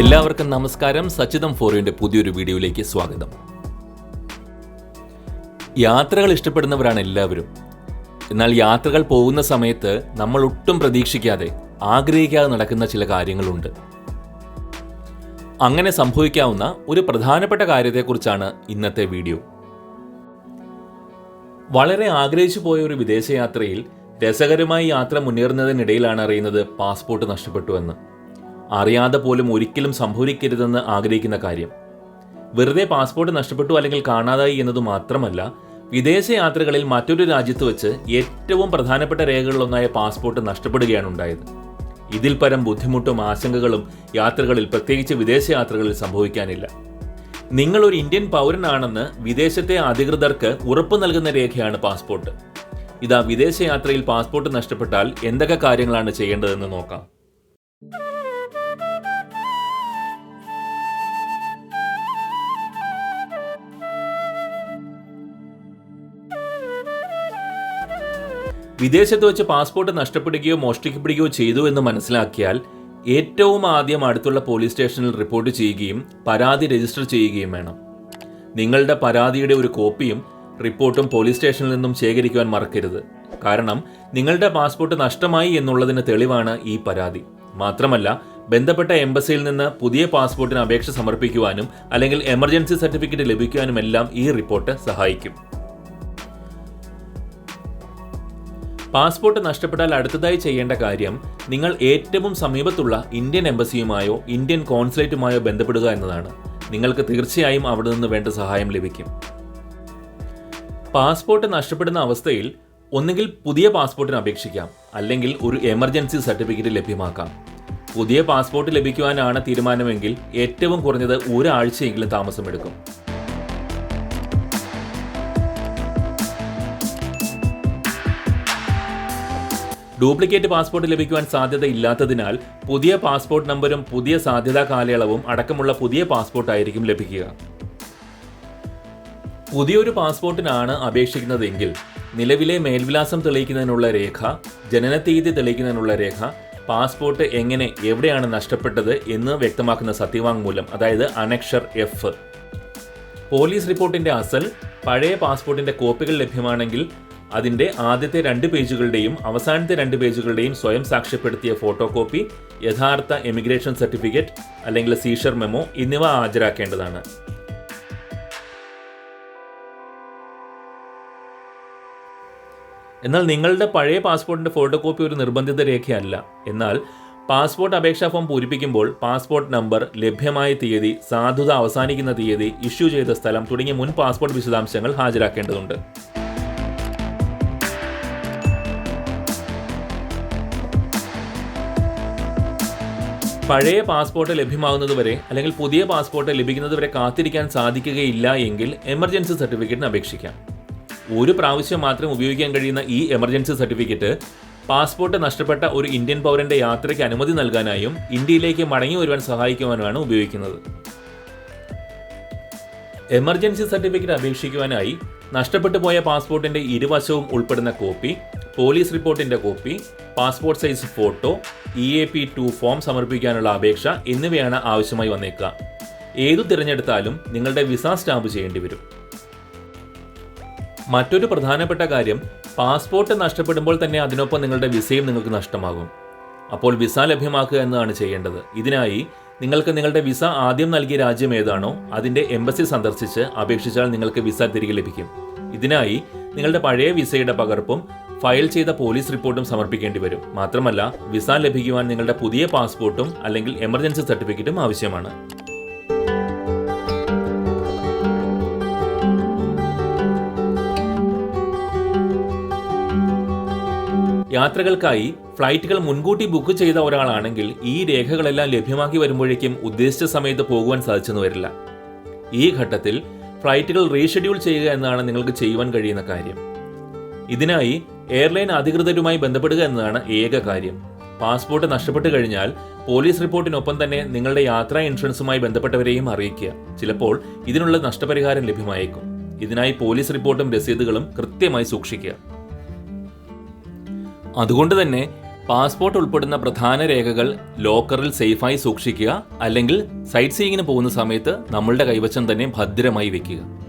എല്ലാവർക്കും നമസ്കാരം. സച്ചിതം ഫോറിയുടെ പുതിയൊരു വീഡിയോയിലേക്ക് സ്വാഗതം. യാത്രകൾ ഇഷ്ടപ്പെടുന്നവരാണ് എല്ലാവരും. എന്നാൽ യാത്രകൾ പോകുന്ന സമയത്ത് നമ്മൾ ഒട്ടും പ്രതീക്ഷിക്കാതെ ആഗ്രഹിക്കാതെ നടക്കുന്ന ചില കാര്യങ്ങളുണ്ട്. അങ്ങനെ സംഭവിക്കാവുന്ന ഒരു പ്രധാനപ്പെട്ട കാര്യത്തെക്കുറിച്ചാണ് ഇന്നത്തെ വീഡിയോ. വളരെ ആഗ്രഹിച്ചു പോയ ഒരു വിദേശയാത്രയിൽ രസകരമായി യാത്ര മുന്നേറുന്നതിനിടയിലാണ് അറിയുന്നത് പാസ്പോർട്ട് നഷ്ടപ്പെട്ടു എന്ന്. അറിയാതെ പോലും ഒരിക്കലും സംഭവിക്കരുതെന്ന് ആഗ്രഹിക്കുന്ന കാര്യം. വെറുതെ പാസ്പോർട്ട് നഷ്ടപ്പെട്ടു അല്ലെങ്കിൽ കാണാതായി എന്നത് മാത്രമല്ല വിദേശയാത്രകളിൽ മറ്റൊരു രാജ്യത്ത് വെച്ച് ഏറ്റവും പ്രധാനപ്പെട്ട രേഖകളിലൊന്നായ പാസ്പോർട്ട് നഷ്ടപ്പെടുകയാണ് ഉണ്ടായത്. ഇതിൽ പരം ബുദ്ധിമുട്ടും ആശങ്കകളും യാത്രകളിൽ പ്രത്യേകിച്ച് വിദേശയാത്രകളിൽ സംഭവിക്കാനില്ല. നിങ്ങൾ ഒരു ഇന്ത്യൻ പൗരനാണെന്ന് വിദേശത്തെ അധികൃതർക്ക് ഉറപ്പ് നൽകുന്ന രേഖയാണ് പാസ്പോർട്ട്. ഇതാ വിദേശയാത്രയിൽ പാസ്പോർട്ട് നഷ്ടപ്പെട്ടാൽ എന്തൊക്കെ കാര്യങ്ങളാണ് ചെയ്യേണ്ടതെന്ന് നോക്കാം. വിദേശത്ത് വെച്ച് പാസ്പോർട്ട് നഷ്ടപ്പെടുകയോ മോഷ്ടിക്കപ്പെടുകയോ ചെയ്തു എന്ന് മനസ്സിലാക്കിയാൽ ഏറ്റവും ആദ്യം അടുത്തുള്ള പോലീസ് സ്റ്റേഷനിൽ റിപ്പോർട്ട് ചെയ്യുകയും പരാതി രജിസ്റ്റർ ചെയ്യുകയും വേണം. നിങ്ങളുടെ പരാതിയുടെ ഒരു കോപ്പിയും റിപ്പോർട്ടും പോലീസ് സ്റ്റേഷനിൽ നിന്നും ശേഖരിക്കുവാൻ മറക്കരുത്. കാരണം നിങ്ങളുടെ പാസ്പോർട്ട് നഷ്ടമായി എന്നുള്ളതിന് തെളിവാണ് ഈ പരാതി. മാത്രമല്ല ബന്ധപ്പെട്ട എംബസിയിൽ നിന്ന് പുതിയ പാസ്പോർട്ടിന് അപേക്ഷ സമർപ്പിക്കുവാനും അല്ലെങ്കിൽ എമർജൻസി സർട്ടിഫിക്കറ്റ് ലഭിക്കുവാനും എല്ലാം ഈ റിപ്പോർട്ട് സഹായിക്കും. പാസ്പോർട്ട് നഷ്ടപ്പെട്ടാൽ അടുത്തതായി ചെയ്യേണ്ട കാര്യം നിങ്ങൾ ഏറ്റവും സമീപത്തുള്ള ഇന്ത്യൻ എംബസിയുമായോ ഇന്ത്യൻ കോൺസുലേറ്റുമായോ ബന്ധപ്പെടുക എന്നതാണ്. നിങ്ങൾക്ക് തീർച്ചയായും അവിടെ നിന്ന് വേണ്ട സഹായം ലഭിക്കും. പാസ്പോർട്ട് നഷ്ടപ്പെടുന്ന അവസ്ഥയിൽ ഒന്നുകിൽ പുതിയ പാസ്പോർട്ടിന് അപേക്ഷിക്കാം അല്ലെങ്കിൽ ഒരു എമർജൻസി സർട്ടിഫിക്കറ്റ് ലഭ്യമാക്കാം. പുതിയ പാസ്പോർട്ട് ലഭിക്കുവാനാണ് തീരുമാനമെങ്കിൽ ഏറ്റവും കുറഞ്ഞത് ഒരാഴ്ചയെങ്കിലും താമസമെടുക്കും. ഡ്യൂപ്ലിക്കേറ്റ് പാസ്പോർട്ട് ലഭിക്കുവാൻ സാധ്യത ഇല്ലാത്തതിനാൽ പുതിയ പാസ്പോർട്ട് നമ്പരും പുതിയ സാധ്യതാ കാലയളവും അടക്കമുള്ള പുതിയ പാസ്പോർട്ടായിരിക്കും ലഭിക്കുക. പുതിയൊരു പാസ്പോർട്ടിനാണ് അപേക്ഷിക്കുന്നതെങ്കിൽ നിലവിലെ മേൽവിലാസം തെളിയിക്കുന്നതിനുള്ള രേഖ ജനനത്തീയതി തെളിയിക്കുന്നതിനുള്ള രേഖ പാസ്പോർട്ട് എങ്ങനെ എവിടെയാണ് നഷ്ടപ്പെട്ടത് എന്ന് വ്യക്തമാക്കുന്ന സത്യവാങ്മൂലം അതായത് അനക്ഷർ എഫ്. പോലീസ് റിപ്പോർട്ടിന്റെ അസൽ പഴയ പാസ്പോർട്ടിന്റെ കോപ്പികൾ ലഭ്യമാണെങ്കിൽ അതിന്റെ ആദ്യത്തെ രണ്ട് പേജുകളുടെയും അവസാനത്തെ രണ്ട് പേജുകളുടെയും സ്വയം സാക്ഷ്യപ്പെടുത്തിയ ഫോട്ടോ കോപ്പി യഥാർത്ഥ എമിഗ്രേഷൻ സർട്ടിഫിക്കറ്റ് അല്ലെങ്കിൽ സീഷർ മെമ്മോ എന്നിവ ഹാജരാക്കേണ്ടതാണ്. എന്നാൽ നിങ്ങളുടെ പഴയ പാസ്പോർട്ടിന്റെ ഫോട്ടോ കോപ്പി ഒരു നിർബന്ധിത രേഖയല്ല. എന്നാൽ പാസ്പോർട്ട് അപേക്ഷാ ഫോം പൂരിപ്പിക്കുമ്പോൾ പാസ്പോർട്ട് നമ്പർ ലഭ്യമായ തീയതി സാധുത അവസാനിക്കുന്ന തീയതി ഇഷ്യൂ ചെയ്ത സ്ഥലം തുടങ്ങിയ മുൻ പാസ്പോർട്ട് വിശദാംശങ്ങൾ ഹാജരാക്കേണ്ടതുണ്ട്. പഴയ പാസ്പോർട്ട് ലഭ്യമാകുന്നതുവരെ അല്ലെങ്കിൽ പുതിയ പാസ്പോർട്ട് ലഭിക്കുന്നതുവരെ കാത്തിരിക്കാൻ സാധിക്കുകയില്ല എങ്കിൽ എമർജൻസി സർട്ടിഫിക്കറ്റിന് അപേക്ഷിക്കാം. ഒരു പ്രാവശ്യം മാത്രം ഉപയോഗിക്കാൻ കഴിയുന്ന ഈ എമർജൻസി സർട്ടിഫിക്കറ്റ് പാസ്പോർട്ട് നഷ്ടപ്പെട്ട ഒരു ഇന്ത്യൻ പൗരന്റെ യാത്രയ്ക്ക് അനുമതി നൽകാനായും ഇന്ത്യയിലേക്ക് മടങ്ങി വരുവാൻ സഹായിക്കുവാനുമാണ് ഉപയോഗിക്കുന്നത്. എമർജൻസി സർട്ടിഫിക്കറ്റ് അപേക്ഷിക്കുവാനായി നഷ്ടപ്പെട്ടു പോയ പാസ്പോർട്ടിന്റെ ഇരുവശവും ഉൾപ്പെടുന്ന കോപ്പി പോലീസ് റിപ്പോർട്ടിന്റെ copy passport size photo E A P two form സമർപ്പിക്കാനുള്ള അപേക്ഷ എന്നിവയാണ് ആവശ്യമായി വന്നേക്കുക. ഏതു തിരഞ്ഞെടുത്താലും നിങ്ങളുടെ വിസ സ്റ്റാമ്പ് ചെയ്യേണ്ടി വരും. മറ്റൊരു പ്രധാനപ്പെട്ട കാര്യം പാസ്പോർട്ട് നഷ്ടപ്പെടുമ്പോൾ തന്നെ അതിനൊപ്പം നിങ്ങളുടെ വിസയും നിങ്ങൾക്ക് നഷ്ടമാകും. അപ്പോൾ വിസ ലഭ്യമാക്കുക എന്നതാണ് ചെയ്യേണ്ടത്. ഇതിനായി നിങ്ങൾക്ക് നിങ്ങളുടെ വിസ ആദ്യം നൽകിയ രാജ്യം ഏതാണോ അതിന്റെ എംബസി സന്ദർശിച്ച് അപേക്ഷിച്ചാൽ നിങ്ങൾക്ക് വിസ തിരികെ ലഭിക്കും. ഇതിനായി നിങ്ങളുടെ പഴയ വിസയുടെ പകർപ്പും ഫയൽ ചെയ്ത പോലീസ് റിപ്പോർട്ടും സമർപ്പിക്കേണ്ടി വരും. മാത്രമല്ല വിസ ലഭിക്കുവാൻ നിങ്ങളുടെ പുതിയ പാസ്പോർട്ടും അല്ലെങ്കിൽ എമർജൻസി സർട്ടിഫിക്കറ്റും ആവശ്യമാണ്. യാത്രകൾക്കായി ഫ്ലൈറ്റുകൾ മുൻകൂട്ടി ബുക്ക് ചെയ്ത ഒരാളാണെങ്കിൽ ഈ രേഖകളെല്ലാം ലഭ്യമാക്കി വരുമ്പോഴേക്കും ഉദ്ദേശിച്ച സമയത്ത് പോകുവാൻ സാധിച്ചെന്ന് വരില്ല. ഈ ഘട്ടത്തിൽ ഫ്ലൈറ്റുകൾ റീഷെഡ്യൂൾ ചെയ്യുക എന്നാണ് നിങ്ങൾക്ക് ചെയ്യുവാൻ കഴിയുന്ന കാര്യം. ഇതിനായി എയർലൈൻ അധികൃതരുമായി ബന്ധപ്പെടുക എന്നതാണ് ഏക കാര്യം. പാസ്പോർട്ട് നഷ്ടപ്പെട്ടു കഴിഞ്ഞാൽ പോലീസ് റിപ്പോർട്ടിനൊപ്പം തന്നെ നിങ്ങളുടെ യാത്രാ ഇൻഷുറൻസുമായി ബന്ധപ്പെട്ടവരെയും അറിയിക്കുക. ചിലപ്പോൾ ഇതിനുള്ള നഷ്ടപരിഹാരം ലഭ്യമായേക്കും. ഇതിനായി പോലീസ് റിപ്പോർട്ടും രസീതുകളും കൃത്യമായി സൂക്ഷിക്കുക. അതുകൊണ്ട് തന്നെ പാസ്പോർട്ട് ഉൾപ്പെടുന്ന പ്രധാന രേഖകൾ ലോക്കറിൽ സേഫായി സൂക്ഷിക്കുക അല്ലെങ്കിൽ സൈറ്റ് സീയിങ്ങിന് പോകുന്ന സമയത്ത് നമ്മളുടെ കൈവശം തന്നെ ഭദ്രമായി വെക്കുക.